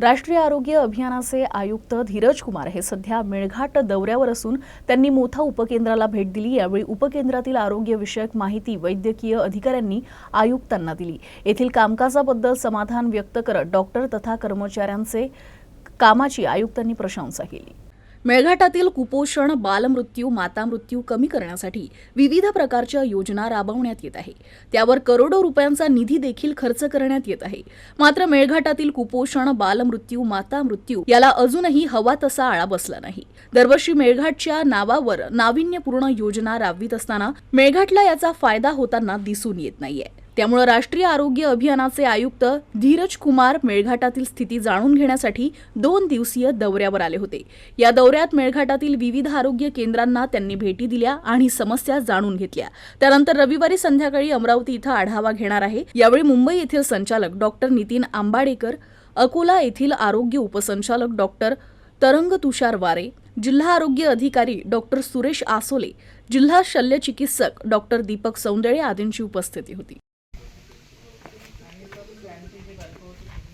राष्ट्रीय आरोग्य अभियानाचे आयुक्त धीरज कुमार हे सध्या मेळघाट दौऱ्यावर असून त्यांनी मोथा उपकेंद्राला भेट दिली. यावेळी उपकेंद्रातील आरोग्यविषयक माहिती वैद्यकीय अधिकाऱ्यांनी आयुक्तांना दिली. येथील कामकाजाबद्दल समाधान व्यक्त करत डॉक्टर तथा कर्मचाऱ्यांचे कामाची आयुक्तांनी प्रशंसा केली. मेळघाटातील कुपोषण बालमृत्यू मातामृत्यू कमी करण्यासाठी विविध प्रकारच्या योजना राबवण्यात येत आहे. त्यावर करोडो रुपयांचा निधी देखील खर्च करण्यात येत आहे. मात्र मेळघाटातील कुपोषण बालमृत्यू मातामृत्यू याला अजूनही हवा तसा आळा बसला नाही. दरवर्षी मेळघाटच्या नावावर नाविन्यपूर्ण योजना राबवित असताना मेळघाटला याचा फायदा होताना दिसून येत नाहीये. त्यामुळे राष्ट्रीय आरोग्य अभियानाचे आयुक्त धीरज कुमार मेळघाटातील स्थिती जाणून घेण्यासाठी दोन दिवसीय दौऱ्यावर आले होते. या दौऱ्यात मेळघाटातील विविध आरोग्य केंद्रांना त्यांनी भेटी दिल्या आणि समस्या जाणून घेतल्या. त्यानंतर रविवारी संध्याकाळी अमरावती इथं आढावा घेणार आहे. यावेळी मुंबई येथील संचालक डॉक्टर नितीन आंबाडेकर अकोला येथील आरोग्य उपसंचालक डॉक्टर तरंग तुषार वारे जिल्हा आरोग्य अधिकारी डॉक्टर सुरेश आसोले जिल्हा शल्यचिकित्सक डॉक्टर दीपक सौंदळे आदींची उपस्थिती होती. Yeah.